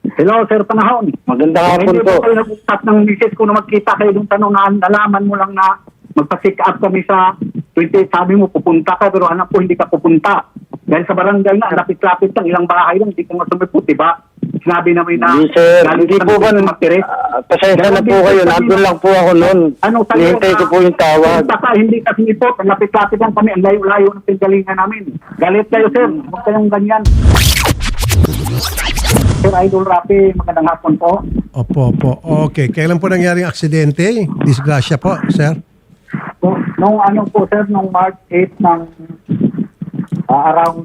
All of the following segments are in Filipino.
Hello, Sir Panahon. Magandang hapon Hindi po. po kayo nag-usap ng misis ko na magkita kayo nung tanong na nalaman mo lang na magpa-check up kami sa 28. Sabi mo, pupunta ka, pero anak ko, hindi ka pupunta. Dahil sa barangay na, lapit-lapit lang, ilang bahay lang, hindi ko nga sumipot, diba? Sinabi namin na... Hindi sir, hindi ka po ba, Matiris. Ah, pasensya na po kayo, nandun lang po ako noon. Ano Nihintay ko po yung tawag. Basta hindi kasi ito, lapit-lapit lang kami, ang layo-layo ng pinagalingan namin. Galit kayo, sir. Huwag kayong ganyan. Sir Idol Rapi, magandang hapon po. Opo, opo. Okay. Kailan po nangyari ang aksidente? Disgrasya po, sir? So, nung ano po, sir, nung March 8 ng ah, around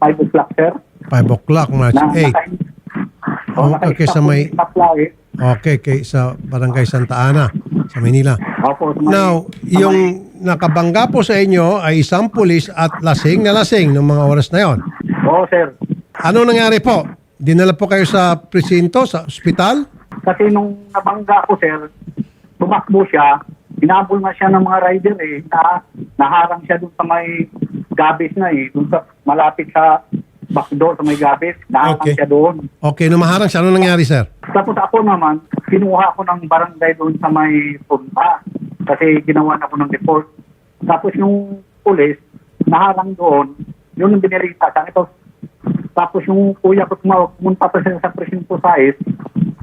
5 o'clock, sir. 5 o'clock, March Na, 8. naka- Oh, naka- okay, sa may-. Okay, kay sa Barangay Santa Ana, sa Manila. Opo, sa may- Now, yung nakabangga po sa inyo ay isang pulis at lasing na lasing ng mga oras na yon. Oo, sir. Ano nangyari po? Dinala po kayo sa presinto, sa ospital? Kasi nung nabangga ko, sir, tumakbo siya, hinabol na siya ng mga rider eh, na, naharang siya dun sa may gabis na eh, dun sa malapit sa backdoor sa may gabis, naharang Okay. siya doon. Okay, numaharang siya. Ano nangyari, sir? Tapos ako naman, kinuha ko ng barangay doon sa may punta kasi ginawa na ko ng report. Tapos yung pulis, naharang doon, yun yung binirita sa akin. Tapos, yung kuya ko tumawag, pumunta pa siya sa presinto size,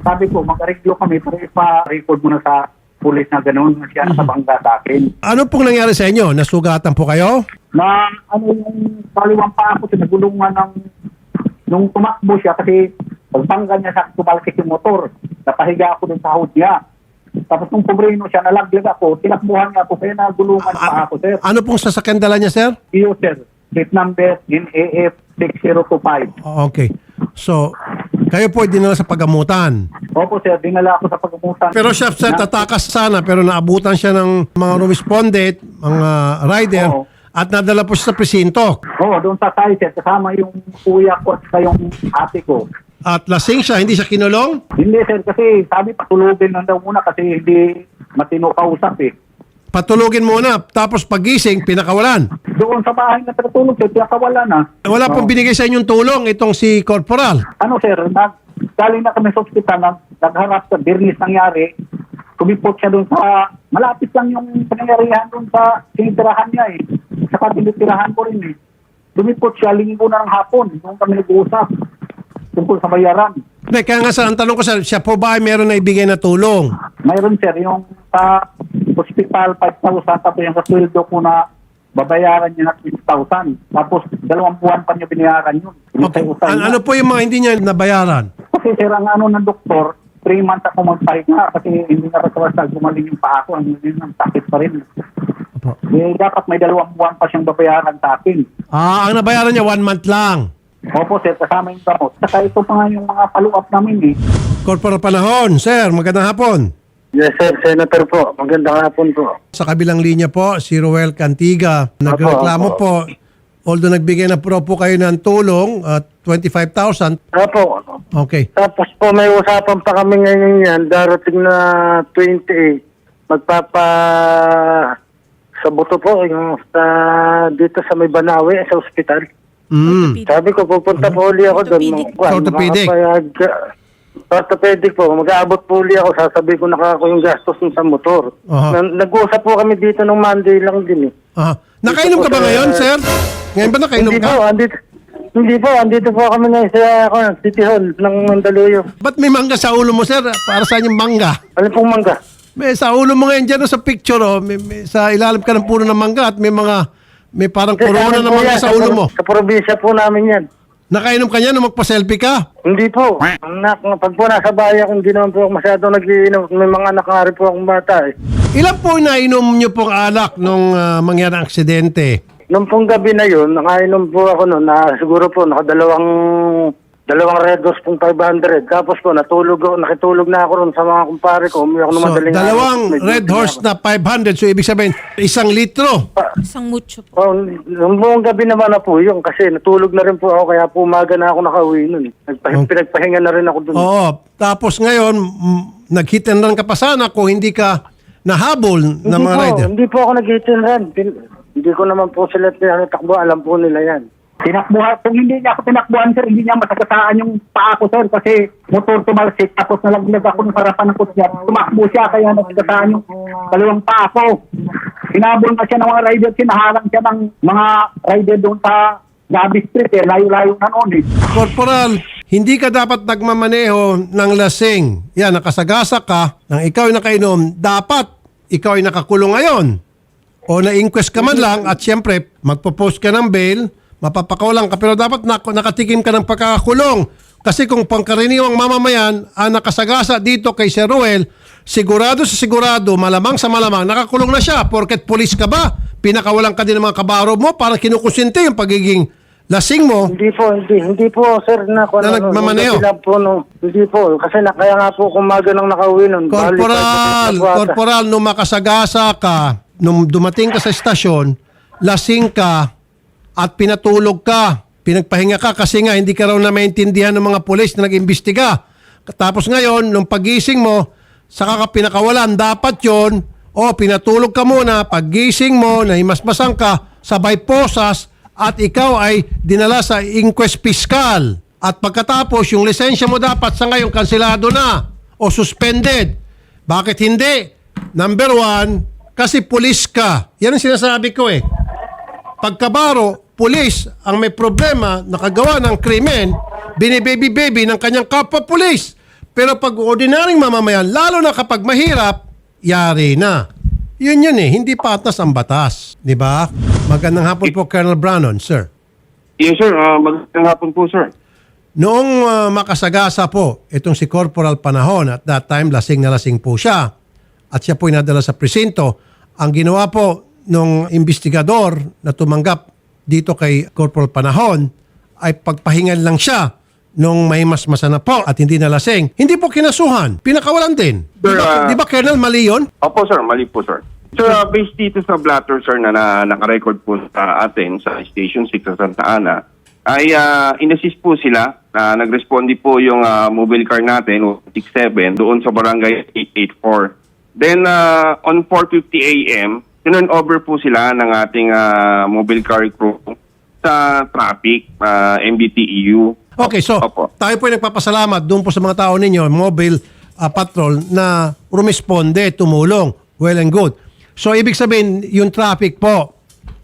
sabi ko, mag-ariglo kami pero ipa-record mo na sa pulis na gano'n na siya nakabangga sa akin. Ano pong nangyari sa inyo? Nasugatan po kayo? Na ano yung kaliwang pa ako, sinagulungan ng nung tumakbo siya kasi pagbangga niya sa tumalkik yung motor, napahiga ako dun sa hood niya. Tapos nung pubrino siya, nalaglag ako, tinakbuhan niya ako, kaya nagulungan pa ako, sir. Ano pong sasakyan dala niya, sir? Iyo, sir. Plate number NAF 6025. Okay. So, kayo po ay dinala sa pagamutan. Opo, sir. Dinala ako sa pagkamutan. Pero siya, sir, Na- tatakas sana pero naabutan siya ng mga respondent, mga rider, Oo. at nadala po siya sa presinto. Oo, doon sa side, sir. Kasama yung kuya ko at saka yung ate ko. At lasing siya, hindi siya kinulong? Hindi, sir. Kasi sabi, patulugin lang daw muna kasi hindi matino kausap eh. Patulugin muna, tapos pagising, pinakawalan. Doon sa bahay na natutulog, sir, pinakawala na. Wala pong binigay sa inyong tulong itong si Corporal. ano sir, nag, galing na kami sa ospital, nag, nagharap sa birnis nangyari, kumipot siya doon sa, malapit lang yung pangyarihan doon sa tinitirahan niya eh. Saka tinitirahan ko rin eh. Kumipot siya, linggo na ng hapon, doon kami nag-uusap tungkol sa bayaran. Hindi, kaya nga sir, ang tanong ko sir, siya po ba ay meron na ibigay na tulong? Mayroon sir, yung sa ospital 5,000, tapos yung sa sweldo ko na babayaran niya na 6,000. Tapos dalawang buwan pa niya binayaran yun. Okay. An- ano po yung mga hindi niya nabayaran? Kasi sir, ang ano ng doktor, 3 months ako magpahinga kasi hindi na sa gumaling yung paa ko. Ang yun ang sakit pa rin. Opo. Eh, dapat may dalawang buwan pa siyang babayaran sa akin. Ah, ang nabayaran niya one month lang. Opo sir, kasama yung gamot. Saka ito pa nga yung mga follow-up namin eh. Corporal Panahon, sir, magandang hapon. Yes sir, Senator po. Magandang hapon po. Sa kabilang linya po, si Roel Cantiga. Nagreklamo po, although nagbigay na po po kayo ng tulong, at 25,000. Opo. Okay. Tapos po may usapan pa kami ngayon yan, darating na 28. Magpapa sa buto po yung sa dito sa may Banawe sa ospital. Mm. Sabi ko pupunta po uli ako doon. Orthopedic. Mga- Orthopedic. makapayag- Orthopedic po. Mag-aabot po uli ako. Sasabi ko nakako yung gastos ng sa motor. Aha. Na- Nag-usap po kami dito nung Monday lang din eh. Ah, nakainom ka ba ngayon, sir? Ngayon ba nakainom Hindi ka? po, andito, hindi po, andito po kami ngayon sa ako, City Hall ng Mandaluyong. Ba't may mangga sa ulo mo, sir? Para saan yung mangga? Ano pong mangga? May sa ulo mo ngayon dyan oh, sa picture, oh, may, may- sa ilalim ka ng puno ng mangga at may mga, may parang corona Sa amin ng po mangga yan, sa ulo pro- mo. Sa probinsya po namin yan. Nakainom ka niya nung magpa-selfie ka? Hindi po. Na, pag po nasa bahay ako, hindi naman po ako masyadong nagiinom. May mga anak nga rin po akong bata eh. Ilan po nainom niyo pong alak nung ah, mangyari ang aksidente? Nung pong gabi na yun, nakainom po ako noon na siguro po nakadalawang dalawang Red Horse pong 500. Tapos po natulog ako, nakitulog na ako ron sa mga kumpare ko. Umuwi ako ng So, madaling araw. dalawang May Red duty Horse ako. na 500. So, ibig sabihin, isang litro. Isang mucho po. Oh, nung buong gabi naman na po yun kasi natulog na rin po ako kaya po umaga na ako nakauwi nun. Nagpa- Okay. Pinagpahinga na rin ako dun. Oo. Tapos ngayon, mm, nag-hit and run ka pa sana kung hindi ka nahabol ng hindi mga po, rider. hindi po ako nag-hit and run. Pin- Hindi ko naman po sila ano, takbo, alam po nila yan. Tinakbuhan, kung hindi niya ako tinakbuhan, sir, hindi niya masagasaan yung paa ko, sir, kasi motor tumalsik, tapos nalaglag ako ng harapan ng kutya. Tumakbo siya, kaya nasagasaan yung dalawang paa ko. Sinabol na siya ng mga rider, sinahalang siya ng mga rider doon sa Gabi Street, eh, layo-layo na noon eh. Corporal, hindi ka dapat nagmamaneho ng lasing. Yan, nakasagasa ka, nang ikaw ay nakainom, dapat ikaw ay nakakulong ngayon. O na-inquest ka man lang at siyempre, magpo-post ka ng bail, mapapakawalan ka, pero dapat nak- nakatikim ka ng pagkakakulong. Kasi kung pangkaraniwang mamamayan ang nakasagasa dito kay Sir Ruel, sigurado sa sigurado, malamang sa malamang, nakakulong na siya. Porket polis ka ba? Pinakawalan ka din ng mga kabaro mo para kinukusinti yung pagiging lasing mo. Hindi po, hindi. Hindi po, sir, na kung Na nagmamaneo? Hindi lang po, no. Hindi po. Kasi na, kaya nga po kumaga nang nakauwi nun. Corporal, na ata. corporal, nung makasagasa ka, nung dumating ka sa estasyon, lasing ka at pinatulog ka, pinagpahinga ka kasi nga hindi ka raw na maintindihan ng mga pulis na nag-imbestiga. Tapos ngayon, nung pagising mo, saka ka pinakawalan, dapat yon o pinatulog ka muna, paggising mo, nahimasmasan ka, sabay posas, at ikaw ay dinala sa inquest fiscal. At pagkatapos, yung lisensya mo dapat sa ngayon kansilado na o suspended. Bakit hindi? Number one, kasi pulis ka. Yan ang sinasabi ko eh. Pagkabaro, pulis ang may problema, nakagawa ng krimen, binibaby-baby ng kanyang kapwa pulis. Pero pag ordinaryong mamamayan, lalo na kapag mahirap, yari na. Yun yun eh, hindi patas ang batas. Di ba? Magandang hapon po, Colonel Brannon, sir. Yes, sir. Uh, magandang hapon po, sir. Noong uh, makasagasa po, itong si Corporal Panahon, at that time, lasing na lasing po siya. At siya po inadala sa presinto. Ang ginawa po nung investigador na tumanggap dito kay Corporal Panahon ay pagpahingan lang siya nung may mas masana po at hindi nalasing. Hindi po kinasuhan. Pinakawalan din. Di Sir, ba, ah, di ba Colonel, mali yun? Opo, sir. Mali po, sir. Sir, uh, based dito sa blatter, sir, na, na nakarecord po sa atin sa Station 6 sa Santa Ana, ay uh, inassist po sila na nag-responde po yung ah, mobile car natin, 67, doon sa barangay 884. Then, uh, on 4.50 a.m., turn over po sila ng ating ah, mobile car crew sa traffic, ah, MBTEU. Okay, so Opo. tayo po ay nagpapasalamat doon po sa mga tao ninyo, mobile uh, patrol na rumisponde, tumulong. Well and good. So ibig sabihin, yung traffic po,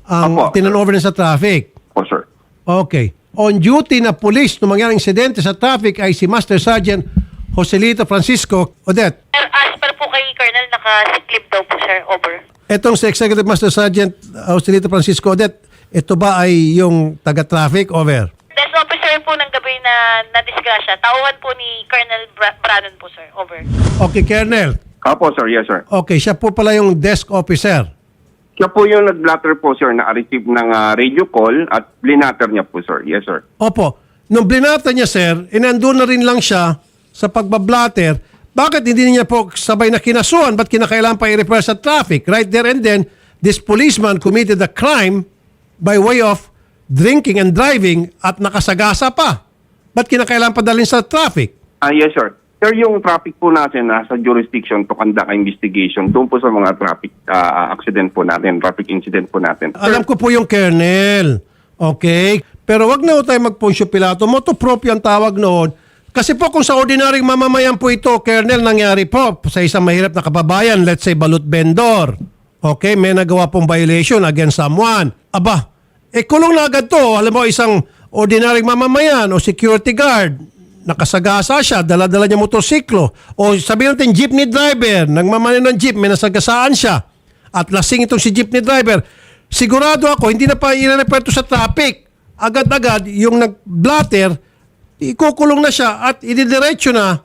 ang Opo, tinanover na sa traffic. Po, sir. Okay. On duty na police nung mangyaring insidente sa traffic ay si Master Sergeant Joselito Francisco Odette. Sir, as per po kay Colonel, naka-sick leave daw po, sir. Over. Etong si Executive Master Sergeant Joselito Francisco Odette, ito ba ay yung taga-traffic? Over. Desk officer po ng gabi na na-disgrasya. Tauhan po ni Colonel Bra- Brannon po, sir. Over. Okay, Colonel. Opo, sir. Yes, sir. Okay, siya po pala yung desk officer. Siya po yung nag-blatter po, sir, na receive ng ah, radio call at blinatter niya po, sir. Yes, sir. Opo. Nung blinata niya, sir, inandun na rin lang siya sa pagbablatter. Bakit hindi niya po sabay na kinasuhan? Ba't kinakailangan pa i-refer sa traffic? Right there and then, this policeman committed a crime by way of drinking and driving at nakasagasa pa. Ba't kinakailangan pa dalhin sa traffic? Ah, yes, sir. Sir, yung traffic po natin nasa jurisdiction to conduct investigation doon po sa mga traffic ah, accident po natin, traffic incident po natin. Alam ko po yung kernel. Okay? Pero wag na ho tayo magpunsyo pilato. Moto proprio ang tawag noon. Kasi po kung sa ordinaryong mamamayan po ito, kernel, nangyari po sa isang mahirap na kababayan, let's say balut vendor. Okay? May nagawa pong violation against someone. Aba, eh kulong na agad to. Alam mo, isang ordinaryong mamamayan o security guard, nakasagasa siya, dala-dala niya motorsiklo. O sabihin natin, jeepney driver, nagmamanin ng jeep, may nasagasaan siya. At lasing itong si jeepney driver. Sigurado ako, hindi na pa i-refer to sa traffic. Agad-agad, yung nag-blatter, ikukulong na siya at ididiretso na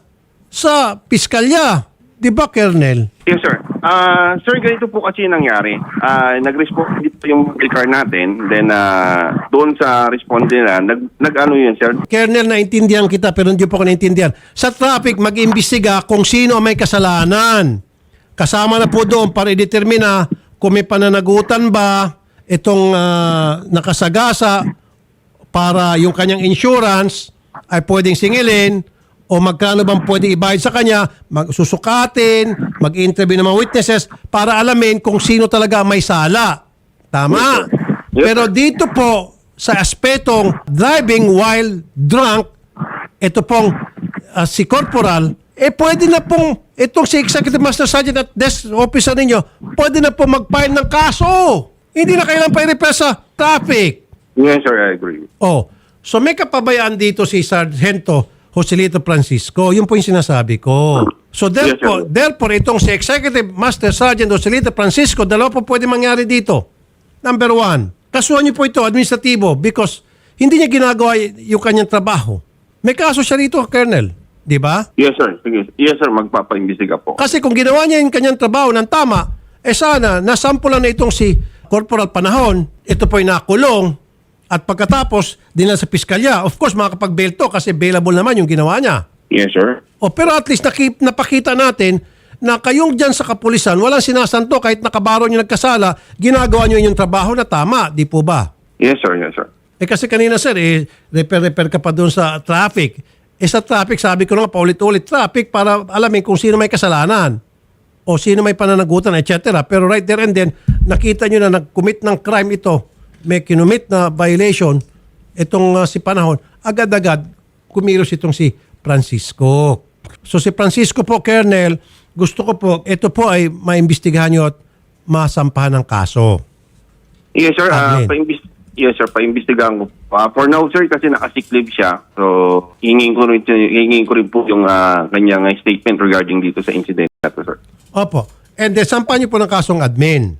sa piskalya. Di ba, Kernel? Yes, sir. Ah, sir, ganito po kasi yung nangyari. Ah, nag-respond dito yung car natin. Then, ah, doon sa responde nila, nag, nag-ano yun, sir? Kernel, naintindihan kita pero hindi po ako naintindihan. Sa traffic, mag-imbestiga kung sino ang may kasalanan. Kasama na po doon para i-determina kung may pananagutan ba itong ah, nakasagasa para yung kanyang insurance ay pwedeng singilin o magkano bang pwede ibayad sa kanya, magsusukatin, mag-interview ng mga witnesses para alamin kung sino talaga may sala. Tama. Pero dito po sa aspetong driving while drunk, ito pong ah, si Corporal, eh pwede na pong itong si Executive Master Sergeant at desk officer ninyo, pwede na pong mag-file ng kaso. Hindi na kailangan pa i-repair sa traffic. Yes, sir, I agree. Oh, so may kapabayaan dito si Sargento Joselito Francisco. Yun po yung sinasabi ko. So therefore, Yes, therefore itong si Executive Master Sergeant Joselito Francisco, dalawa po pwede mangyari dito. Number one, kasuhan niyo po ito, administratibo, because hindi niya ginagawa yung kanyang trabaho. May kaso siya rito, Colonel. Di ba? Yes, sir. Sige. Yes, sir, magpapaimbestiga po. Kasi kung ginawa niya yung kanyang trabaho ng tama, eh sana, nasampulan na itong si Corporal Panahon, ito po'y nakulong, at pagkatapos, dinala sa piskalya. Of course, makakapag-bail to kasi bailable naman yung ginawa niya. Yes, sir. O, pero at least nakip, napakita natin na kayong dyan sa kapulisan, walang sinasanto kahit nakabaro nyo nagkasala, ginagawa nyo yung trabaho na tama, di po ba? Yes, sir. Yes, sir. Eh kasi kanina sir, eh, repair-repair ka pa doon sa traffic. Eh sa traffic, sabi ko nga paulit-ulit, traffic para alamin kung sino may kasalanan o sino may pananagutan, etc. Pero right there and then, nakita nyo na nag-commit ng crime ito, may kinumit na violation, itong uh, si Panahon, agad-agad kumilos itong si Francisco. So si Francisco po, Colonel, gusto ko po, ito po ay maimbestigahan nyo at masampahan ng kaso. Yes, sir. Uh, paimbis- yes, sir. Paimbestigahan ko. Uh, for now, sir, kasi nakasick leave siya. So, hingin ko rin, hingin ko rin po yung ah, kanyang statement regarding dito sa incident na to, sir. Opo. And then, sampahan nyo po ng kasong admin.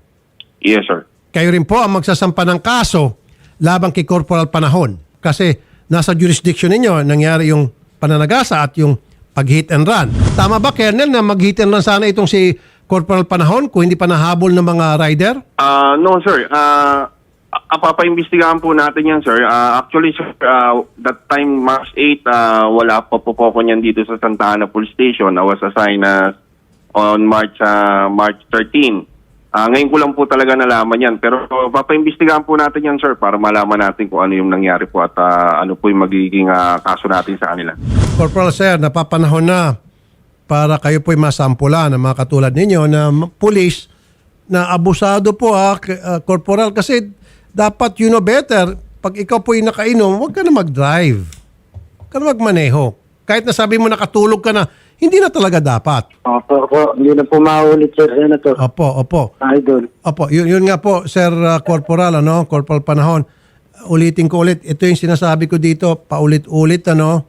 Yes, sir. Kayo rin po ang magsasampa ng kaso labang kay Corporal Panahon. Kasi nasa jurisdiction ninyo nangyari yung pananagasa at yung pag-hit and run. Tama ba, Colonel, na mag-hit and run sana itong si Corporal Panahon kung hindi pa nahabol ng mga rider? Ah, no, sir. Ah, papaimbestigahan po natin yan, sir. Ah, actually, sir, ah, that time, March 8, ah, wala pa po po ko niyan dito sa Santa Ana Police Station. I was assigned ah, on March ah, March 13. Ah, ngayon ko lang po talaga nalaman yan. Pero papaimbestigahan po natin yan, sir, para malaman natin kung ano yung nangyari po at ah, ano po yung magiging ah, kaso natin sa kanila. Corporal Sir, napapanahon na para kayo po'y masampula ng mga katulad ninyo na pulis na abusado po ha, Corporal, kasi dapat you know better. Pag ikaw po'y nakainom, huwag ka na mag-drive. Huwag ka na magmaneho. Kahit na sabi mo nakatulog ka na, hindi na talaga dapat. Opo, opo. Hindi na po maulit, Sir Senator. Opo, opo. Idol. Opo, yun, yun nga po, Sir uh, Corporal, ano, Corporal Panahon. Ulitin ko ulit, ito yung sinasabi ko dito, paulit-ulit, ano,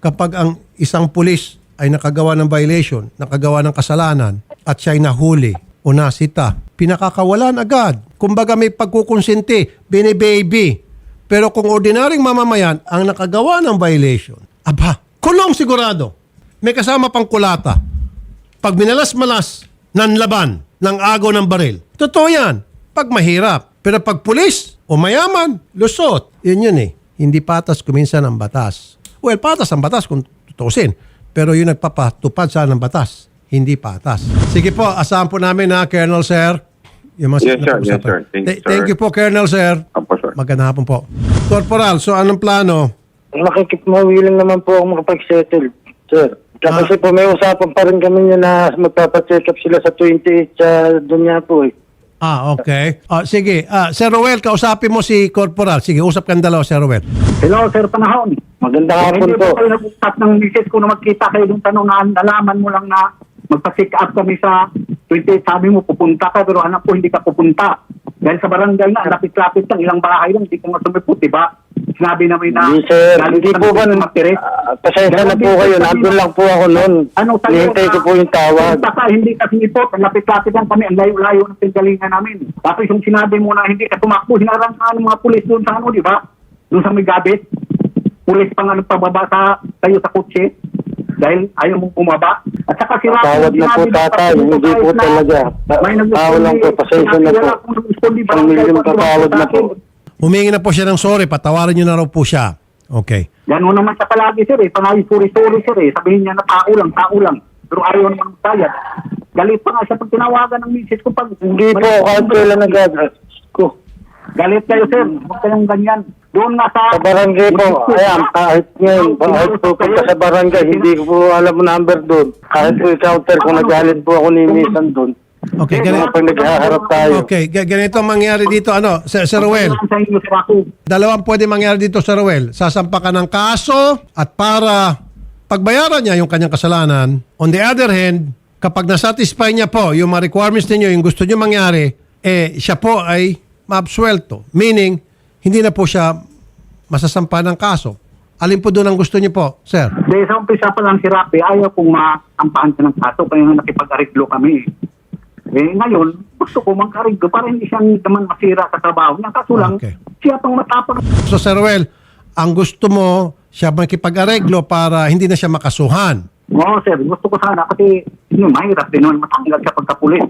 kapag ang isang pulis ay nakagawa ng violation, nakagawa ng kasalanan, at siya ay nahuli o nasita, pinakakawalan agad. Kumbaga may pagkukonsinti, bini-baby. Pero kung ordinaryong mamamayan ang nakagawa ng violation, aba, kulong sigurado. May kasama pang kulata pag minalas-malas ng laban ng agaw ng baril. Totoo yan. Pag mahirap. Pero pag pulis o mayaman, lusot. Yun yun eh. Hindi patas kuminsan ang batas. Well, patas ang batas kung tutusin. Pero yung nagpapatupad sa ng batas, hindi patas. Sige po, asahan po namin na Colonel Sir. Yung mga Yes, sir. Yes, sir. Thank you, sir. Thank you po, Colonel Sir. Opo, sir. Magandang hapon po. Corporal, so anong plano? Makikipmawilang naman po ako makapag-settle, Sir. Kasi po may usapan pa rin kami niya na magpapacheck up sila sa 28 sa doon nga po eh. Ah, okay. Ah, sige, ah, Sir Roel, kausapin mo si Corporal. Sige, usap kang dalawa, Sir Roel. Hello, Sir Panahon. Magandang hapon hindi po. po kayo nag-usap ng misis ko na magkita kayo nung tanong na nalaman mo lang na magpa-pick up kami sa 28. Sabi mo, pupunta ka, pero anak ko, hindi ka pupunta. Dahil sa barangay nga, lapit-lapit lang, ilang bahay lang, hindi ko nga sumipot, di ba? Sinabi namin na... Hindi sir, hindi po ba, Matiris. ah, pasensya na po kayo, nandun lang po ako noon. Ano sa'yo Nihintay na- ko po yung tawag. Pupunta ka, hindi ka sinipot, lapit-lapit lang kami, ang layo-layo ng pinggalingan namin. Tapos yung sinabi mo na hindi ka tumakbo, hinarang ka ng mga pulis doon sa ano, di ba? Doon sa may gabit. Pulis pa nga nagpababa sa, tayo sa kotse dahil ayaw mong bumaba. At saka si Rafi, Tawad na po, tatay. Hindi po talaga. Tao lang po, pasensya na po. Isang milyon katawad na po. Humingi na po siya ng sorry, patawarin niyo na raw po siya. Okay. Gano'n naman siya palagi, sir eh. Panay suri-suri, sir eh. Sabihin niya na tao lang, tao lang. Pero ayaw naman magbayad. Galit pa nga siya pag tinawagan ng misis ko pag... Hindi po, kahit kailan nag ko. Galit kayo, sir. Huwag kayong ganyan. Doon nga sa... Sa barangay po, ayan, kahit ngayon, kahit po punta sa barangay, hindi ko po alam ang number doon. Kahit po counter ko nagalit po ako ni Misan doon. Okay, ganito. Pag naghaharap tayo. Okay, ga- ganito ang mangyari dito. Ano, Sir, Sir Ruel, dalawang pwede mangyari dito, Sir Ruel. Sasampa ka ng kaso at para pagbayaran niya yung kanyang kasalanan. On the other hand, kapag nasatisfy niya po yung mga requirements ninyo, yung gusto niyo mangyari, eh, siya po ay maabsuelto. Meaning, hindi na po siya masasampa ng kaso. Alin po doon ang gusto niyo po, Sir? Dahil sa umpisa pa lang si Rapi, ayaw kong makampahan ka ng kaso kaya nga nakipag-ariglo kami. Eh ngayon, gusto ko mag-ariglo para hindi siya naman masira sa trabaho niya. Kaso lang, Okay. siya pang matapang. So, Sir Ruel, ang gusto mo, siya makipag-areglo para hindi na siya makasuhan. Oo, sir. Gusto ko sana kasi yun, mahirap din naman matanggal siya pagkapulis.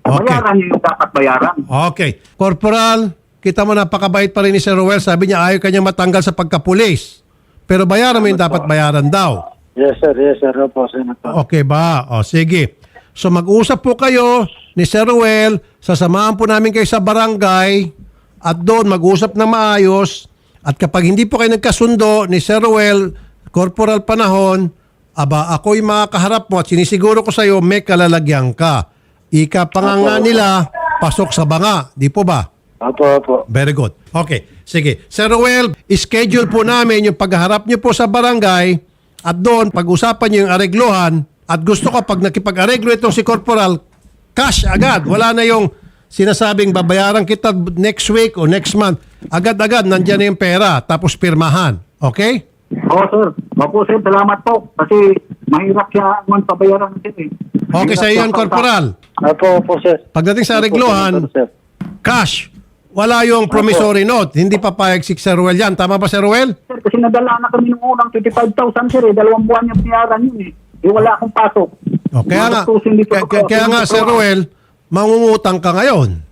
Okay. Bayaran niyo yung dapat bayaran. Okay. Corporal, kita mo napakabait pa rin ni Sir Ruel. Sabi niya ayaw kanya matanggal sa pagkapulis. Pero bayaran mo yung dapat bayaran daw. Yes, sir. Yes, sir. Opo, Senator. Okay ba? O sige. So mag-usap po kayo ni Sir Ruel. Sasamahan po namin kayo sa barangay at doon mag-usap na maayos. At kapag hindi po kayo nagkasundo ni Sir Ruel, Corporal Panahon, aba ako'y makakaharap mo at sinisiguro ko sa iyo may kalalagyan ka. Ika pa nga nga nila, pasok sa banga. Di po ba? Opo, opo. Very good. Okay. Sige. Sir Ruel, schedule po namin yung pagharap niyo po sa barangay at doon pag-usapan niyo yung aregluhan at gusto ko pag nakipag-areglo itong si Corporal, cash agad. Wala na yung sinasabing babayaran kita next week o next month. Agad-agad nandyan na yung pera tapos pirmahan. Okay? Oo, sir. Opo, sir. Salamat po. Kasi mahirap siya man pabayaran sir eh. Okay sa iyo yun, Corporal. Opo, opo, sir. Pagdating sa sir. cash. Wala yung promissory note. Hindi papayag si Sir Ruel yan. Tama ba, Sir Ruel? Sir, kasi nadala na kami ng unang 25,000 sir eh. Dalawang buwan yung bayaran yun eh. Eh wala akong pasok. O, kaya nga, kaya, kaya, kaya nga, Sir Ruel, mangungutang ka ngayon.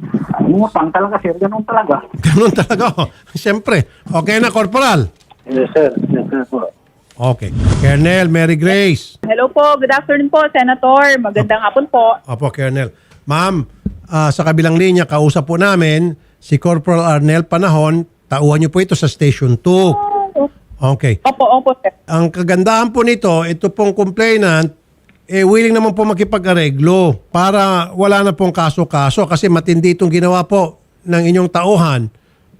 Umutang talaga sir. Ganun talaga. Ganun talaga. oh. Siyempre. Okay na, Corporal. Yes, sir. Yes, sir. po. Okay. Colonel Mary Grace. Hello po, good afternoon po, Senator. Magandang hapon po. Opo, Colonel. Ma'am, ah, sa kabilang linya, kausap po namin si Corporal Arnel Panahon. Tauhan niyo po ito sa Station 2. Okay. Opo, opo, sir. Ang kagandahan po nito, ito pong complainant, eh willing naman po makipag-areglo para wala na pong kaso-kaso kasi matindi itong ginawa po ng inyong tauhan.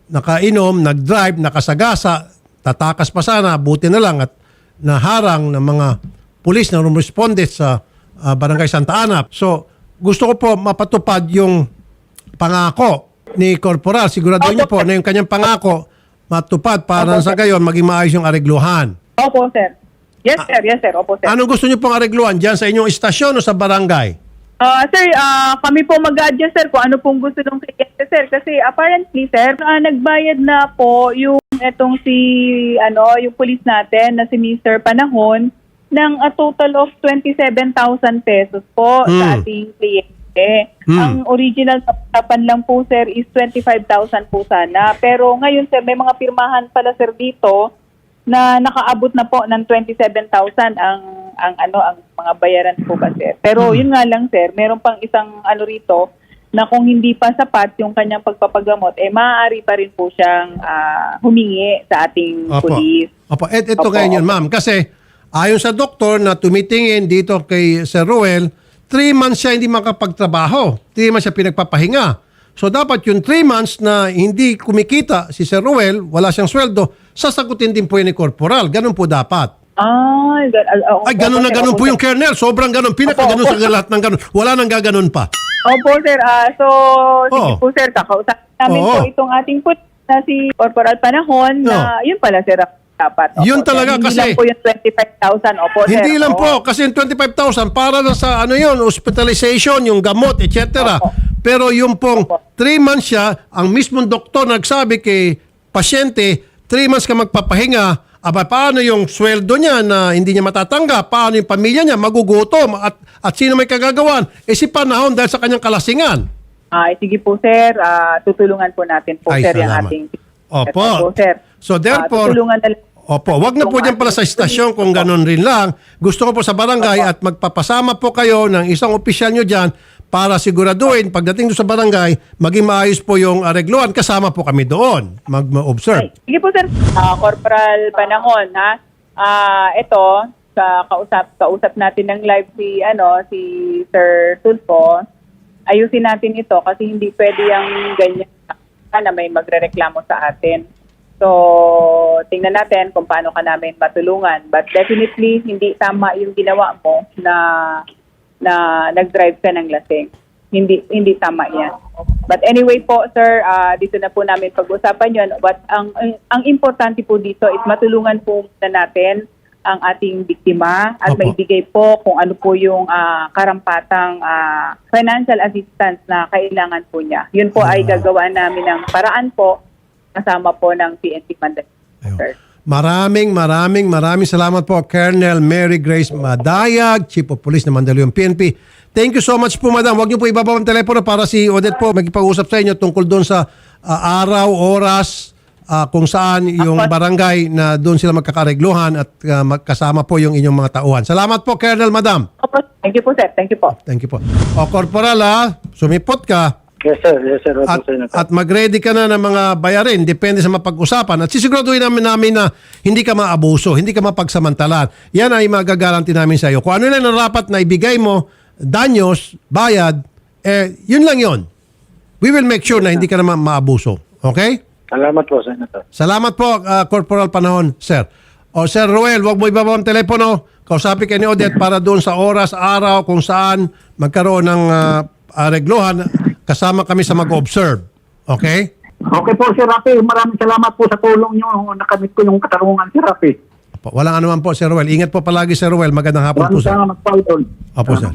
Nakainom, nag-drive, nakasagasa, tatakas pa sana, buti na lang at naharang ng mga pulis na rumisponde sa ah, Barangay Santa Ana. So, gusto ko po mapatupad yung pangako ni Corporal. Sigurado niyo po na yung kanyang pangako matupad para sa gayon maging maayos yung aregluhan. Opo, sir. Yes, sir. Yes, sir. Opo, sir. Anong gusto niyo pong aregluhan? Diyan sa inyong istasyon o sa barangay? Ah, sir, ah, kami po mag-adjust, sir, kung ano pong gusto ng kliyente, sir. Kasi apparently, sir, ah, nagbayad na po yung etong si, ano, yung police natin na si Mr. Panahon ng a total of 27,000 pesos po sa Hmm. ating kliyente. Hmm. Ang original na usapan lang po, sir, is 25,000 po sana. Pero ngayon, sir, may mga pirmahan pala, sir, dito na nakaabot na po ng 27,000 ang ang ano ang mga bayaran po ba sir. Pero Hmm. yun nga lang sir, meron pang isang ano rito na kung hindi pa sapat yung kanyang pagpapagamot eh maaari pa rin po siyang ah, humingi sa ating Opo. police. Opo, et, ito Opo, opo. ma'am. Kasi ayon sa doktor na tumitingin dito kay Sir Ruel, 3 months siya hindi makapagtrabaho. 3 months siya pinagpapahinga. So dapat yung 3 months na hindi kumikita si Sir Ruel, wala siyang sweldo, sasagutin din po yun ni Corporal. Ganun po dapat. Ay, gan- ah, Ay, opo, ganun na sir, ganun opo, po sir. yung kernel. Sobrang ganun. Pinaka ganun sa lahat ng ganun. Wala nang gaganon pa. Opo, sir. Ah, so, sige Oo. po, sir. Kakausap namin Oo. po itong ating put na si Corporal Panahon na yun pala, sir, dapat. Opo, Yun talaga Hindi kasi- lang po yung 25,000. Opo, sir. Hindi lang po, kasi yung 25,000 para na sa ano yun, hospitalization, yung gamot, etc. Opo. Pero yung pong Opo. 3 months siya, ang mismong doktor nagsabi kay pasyente, 3 months ka magpapahinga, aba paano yung sweldo niya na hindi niya matatanggap? Paano yung pamilya niya magugutom? At, at sino may kagagawan? Eh si Panahon dahil sa kanyang kalasingan. Ay, sige po, sir. Ah, tutulungan po natin po, Ay, sir, yung salamat. ating... Opo. sir. So, therefore- tutulungan na lang. Opo, wag na po dyan pala sa istasyon kung ganun rin lang. Gusto ko po sa barangay at magpapasama po kayo ng isang opisyal nyo dyan para siguraduhin pagdating doon sa barangay, maging maayos po yung aregluan. Kasama po kami doon mag-observe. sige po, sir. Ah, Corporal Panahon, ha? Ah, ito, sa kausap kausap natin ng live si ano si Sir Tulfo. ayusin natin ito kasi hindi pwede yung ganyan na may magrereklamo sa atin. So, tingnan natin kung paano ka namin matulungan. But definitely, hindi tama yung ginawa mo na na nag-drive ka ng lasing. Hindi hindi tama yan. But anyway po, sir, ah, dito na po namin pag-usapan yon. But ang, ang ang importante po dito is matulungan po muna natin ang ating biktima at Opo. maibigay po kung ano po yung ah, karampatang ah, financial assistance na kailangan po niya. Yun po ay gagawa namin ng paraan po kasama po ng PNP. Ayun. sir. Maraming, maraming, maraming salamat po, Colonel Mary Grace Madayag, Chief of Police ng Mandaluyong PNP. Thank you so much po, madam. Huwag niyo po ibaba ang telepono para si Odette po magpag-usap sa inyo tungkol doon sa ah, araw, oras, ah, kung saan yung Apo. barangay na doon sila magkakaregluhan at ah, magkasama po yung inyong mga tauhan. Salamat po, Colonel, madam. Opo, Thank you po, sir. Thank you po. Thank you po. O, Corporal, ah, sumipot ka. Yes, sir. Yes, sir. At, at mag-ready ka na ng mga bayarin, depende sa mapag-usapan. At sisiguraduhin namin namin na hindi ka maabuso, hindi ka mapagsamantalan. Yan ay magagaranti namin sa iyo. Kung ano lang ang rapat na ibigay mo, danyos, bayad, eh, yun lang yun. We will make sure na hindi ka naman maabuso. Okay? Salamat po, Senator. Salamat po, uh, Corporal Panahon, sir. O Sir Ruel, wag mo ibaba ang telepono. Kausapin kayo ni Odette para doon sa oras, araw, kung saan magkaroon ng uh, areglohan. Kasama kami sa mag-observe. Okay? Okay po, Sir Rafi. Maraming salamat po sa tulong nyo. Nakamit ko yung katarungan, Sir Rafi. Opo, Walang anuman po, Sir Ruel. Ingat po palagi, Sir Ruel. Magandang hapon po, Maraming sir. salamat po. Opo, sir.